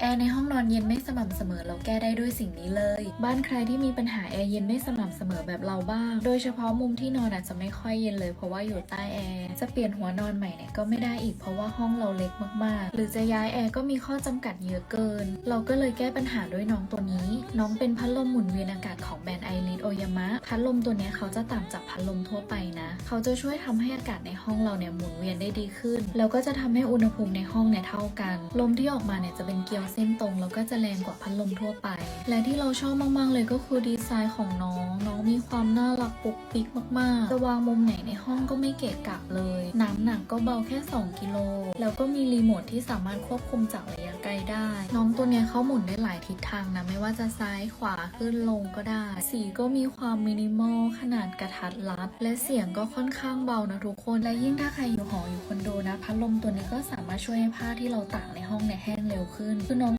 แอร์ในห้องนอนเย็นไม่สม่ำเสมอเราแก้ได้ด้วยสิ่งนี้เลย บ้านใครที่มีปัญหาแอร์เย็นไม่สม่ำเสมอแบบเราบ้าง โดยเฉพาะมุมที่นอนอาจจะไม่ค่อยเย็นเลยเพราะว่าอยู่ใต้แอร์จะเปลี่ยนหัวนอนใหม่เนี่ยก็ไม่ได้อีกเพราะว่าห้องเราเล็กมากๆ หรือจะย้ายแอร์ก็มีข้อจำกัดเยอะเกิน เราก็เลยแก้ปัญหาด้วยน้องตัวนี้ น้องเป็นพัดลมหมุนเวียนอากาศของแบรนด์ไอริสโอยามะพัดลมตัวเนี้ยเขาจะต่างจากพัดลมทั่วไปนะ เขาจะช่วยทำให้อากาศในห้องเราเนี่ยหมุนเวียนได้ดีขึ้น แล้วก็จะทำให้อุณหภูมิในห้องเนี่ยเท่ากัน ลมที่ออกมาเนี่ยจะเป็นเกลียวเส้นตรงแล้วก็จะแรงกว่าพัดลมทั่วไป และที่เราชอบมากๆเลยก็คือดีไซน์ของน้อง น้องมีความน่ารักปุกปิกมากๆ จะวางมุมไหนในห้องก็ไม่เกะกะเลย น้ำหนักก็เบาแค่ 2 กิโล แล้วก็มีรีโมทที่สามารถควบคุมจากระยะไกลได้ น้องตัว เขาหมุนได้หลายทิศทางนะ ไม่ว่าจะซ้ายขวาขึ้นลงก็ได้ สีก็มีความมินิมอลขนาดกระทัดรัด และเสียงก็ค่อนข้างเบานะทุกคน และยิ่งถ้าใครอยู่หออยู่คอนโดนะ พัดลมตัวนี้ก็สามารถช่วยให้ผ้าที่เราตากในห้องเนี่ยแห้งเร็วขึ้นคือนอน